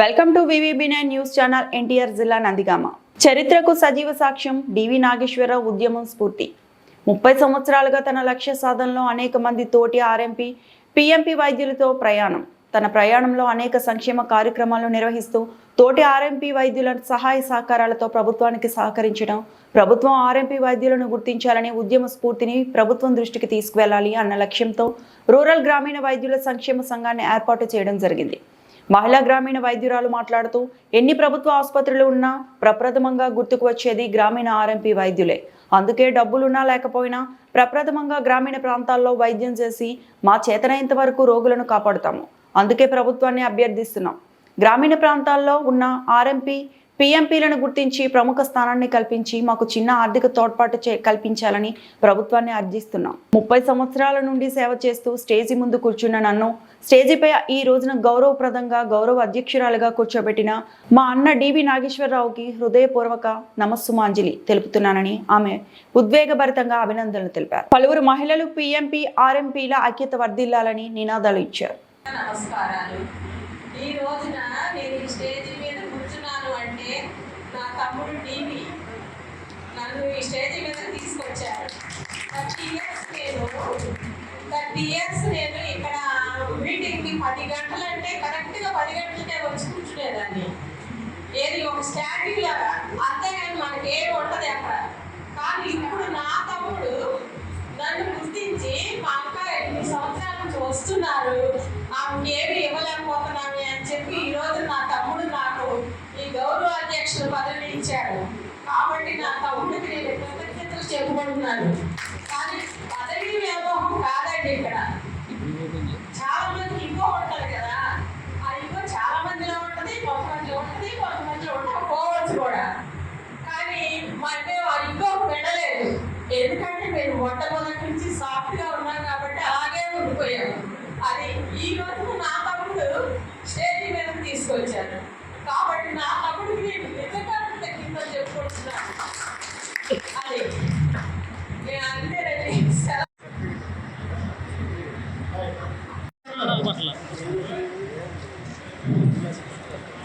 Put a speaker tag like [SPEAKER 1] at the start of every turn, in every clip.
[SPEAKER 1] Welcome to VVB nine news channel NTR జిల్లా నందిగామ. చరిత్రకు సజీవ సాక్ష్యం డివి నాగేశ్వరరావు ఉద్యమం స్ఫూర్తి. ముప్పై సంవత్సరాలుగా తన లక్ష్య సాధనలో అనేక మంది తోటి ఆర్ఎంపీ పిఎంపీ వైద్యులతో ప్రయాణం. తన ప్రయాణంలో అనేక సంక్షేమ కార్యక్రమాలు నిర్వహిస్తూ తోటి ఆర్ఎంపీ వైద్యుల సహాయ సహకారాలతో ప్రభుత్వానికి సహకరించడం ప్రభుత్వం ఆర్ఎంపీ వైద్యులను గుర్తించాలని ఉద్యమ స్ఫూర్తిని ప్రభుత్వం దృష్టికి తీసుకువెళ్ళాలి అన్న లక్ష్యంతో రూరల్ గ్రామీణ వైద్యుల సంక్షేమ సంఘాన్ని ఏర్పాటు చేయడం జరిగింది. మహిళా గ్రామీణ వైద్యురాలు మాట్లాడుతూ ఎన్ని ప్రభుత్వ ఆసుపత్రులు ఉన్నా ప్రప్రథమంగా గుర్తుకు వచ్చేది గ్రామీణ ఆర్ఎంపీ వైద్యులే. అందుకే డబ్బులున్నా లేకపోయినా ప్రప్రథమంగా గ్రామీణ ప్రాంతాల్లో వైద్యం చేసి మా చేతనైనంత వరకు రోగులను కాపాడుతాము. అందుకే ప్రభుత్వాన్ని అభ్యర్థిస్తున్నాం. గ్రామీణ ప్రాంతాల్లో ఉన్న ఆర్ఎంపీ పీఎంపీలను గుర్తించి ప్రముఖ స్థానాన్ని కల్పించి మాకు చిన్న ఆర్థిక తోడ్పాటు చే కల్పించాలని ప్రభుత్వాన్ని అర్జిస్తున్నాం ముప్పై సంవత్సరాల నుండి సేవ చేస్తూ స్టేజీ ముందు కూర్చున్న నన్ను స్టేజీపై ఈ రోజున గౌరవప్రదంగా గౌరవ అధ్యక్షురాలుగా కూర్చోబెట్టిన మా అన్న డివి నాగేశ్వరరావుకి హృదయపూర్వక నమస్సుమాంజలి తెలుపుతున్నానని ఆమె ఉద్వేగభరితంగా అభినందనలు తెలిపారు. పలువురు మహిళలు పీఎంపీ ఆర్ఎంపీల ఐక్యత వర్ధిల్లాలని నినాదాలు ఇచ్చారు.
[SPEAKER 2] నమస్కారాలు. ఈ రోజున నేను స్టేజీ మీద కూర్చున్నాను అంటే నా తమ్ముడు టీవీ నన్ను ఈ స్టేజ్ మీద తీసుకొచ్చారు. థర్టీ ఇయర్స్ నేను థర్టీ ఇయర్స్ నేను ఇక్కడ మీటింగ్కి పది గంటలు అంటే కరెక్ట్గా పది గంటలకే వచ్చి కూర్చునేదాన్ని. ఏది ఒక స్టాట్యూ లాగా. అంతేగాని మనకి ఏం ఉండదు అక్కడ? కానీ ఇప్పుడు నా తమ్ముడు నన్ను గుర్తించి మా అక్క ఎనిమిది సంవత్సరాల నుంచి వస్తున్నారు ఆమెకి ఏమి ఇవ్వలేకపోతున్నామే అని చెప్పి ఈ రోజు నా నాకు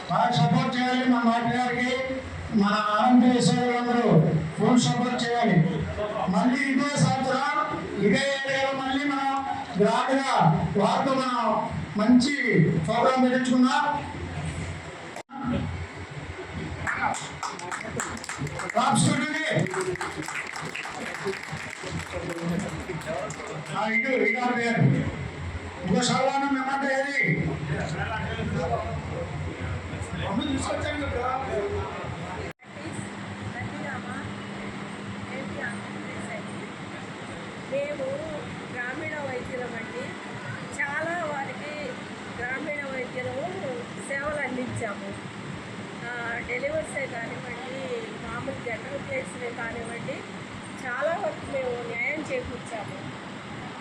[SPEAKER 3] బాగా సపోర్ట్ చేయాలి మా మాటి గారికి మన ఆర్ఎంపీ సేవలందరూ ఫుల్ సపోర్ట్ చేయాలి. మళ్ళీ ఇదే సంవత్సరం ఇదే ఏరియాలో మళ్ళీ మనం గ్రాండ్గా వారితో మనం మంచి ప్రోగ్రామ్ పెట్టించుకుందాం. ఇటు ఇటు ఇంకో మేమంటే ఏది? తీసుకొచ్చాను కదా
[SPEAKER 4] మేము గ్రామీణ వైద్యులం అండి. చాలా వారికి గ్రామీణ వైద్యులు సేవలు అందించాము. డెలివరీసే కానివ్వండి మామూలు జనరల్ కేసులే కానివ్వండి చాలా వరకు మేము న్యాయం చేకూర్చాము.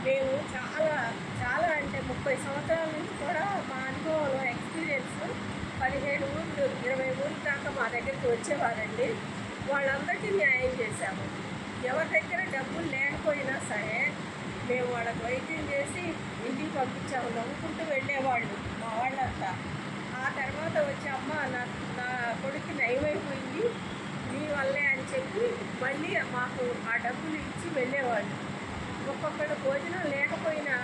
[SPEAKER 4] మేము చాలా చాలా అంటే ముప్పై సంవత్సరాల నుంచి కూడా మా అనుభవంలో ఎక్స్పీరియన్స్ పదిహేడు ఊళ్ళు ఇరవై ఊళ్ళ దాకా మా దగ్గరికి వచ్చేవారండి. వాళ్ళందరికీ న్యాయం చేశాము. ఎవరి దగ్గర డబ్బులు లేకపోయినా సరే మేము వాళ్ళకి వైద్యం చేసి ఇంటికి పంపించాము నవ్వుకుంటూ వెళ్ళేవాళ్ళు మా వాళ్ళంతా. ఆ తర్వాత వచ్చి అమ్మ నా నా కొడుకు నయమైపోయింది మీ వల్లే అని చెప్పి మళ్ళీ మాకు ఆ డబ్బులు ఇచ్చి వెళ్ళేవాళ్ళు. ఒక్కొక్కడు భోజనం లేకపోయినా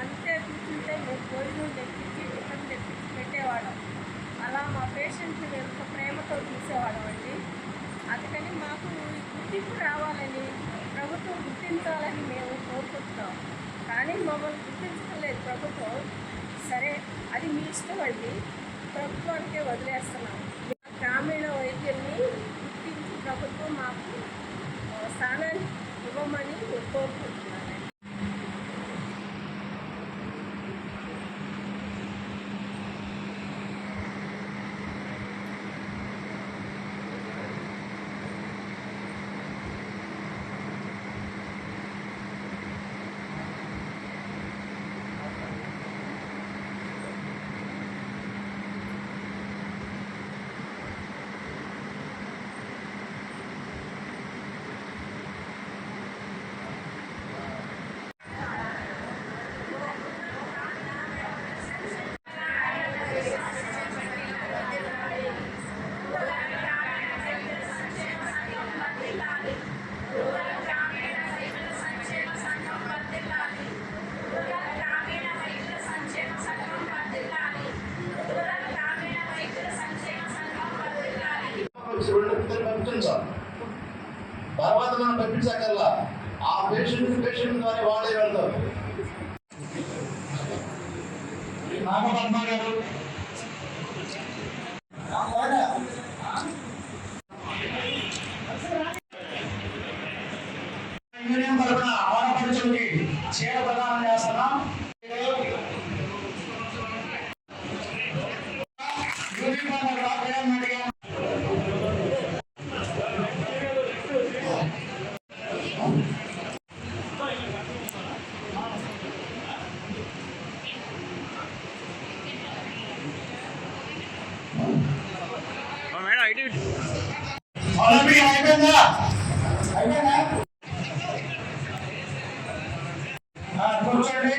[SPEAKER 4] అంతే కూర్చుంటే మేము భోజనం తెప్పించి టిఫిన్ తెప్పించి పెట్టేవాళ్ళం. అలా మా పేషెంట్ని ఎంత ప్రేమతో చూసేవాళ్ళం అండి. అందుకని మాకు ఈ గుర్తింపు రావాలని ప్రభుత్వం గుర్తించాలని మేము కోరుకుంటున్నాం. కానీ మమ్మల్ని గుర్తించలేదు ప్రభుత్వం. సరే అది మీ ఇష్టం అండి. ప్రభుత్వానికే వదిలేస్తున్నాం. గ్రామీణ వైద్యుల్ని గుర్తించి ప్రభుత్వం మాకు స్థానాన్ని ఇవ్వమని
[SPEAKER 5] కోరుకుంటున్నాం. రెండు ఇద్దరు పంపించాం తర్వాత మనం పంపించాకల్లా ఆ పేషెంట్ పేషెంట్ ద్వారా వాడే వెళ్తాం
[SPEAKER 3] నాగపద్మ గారు కూర్చోండి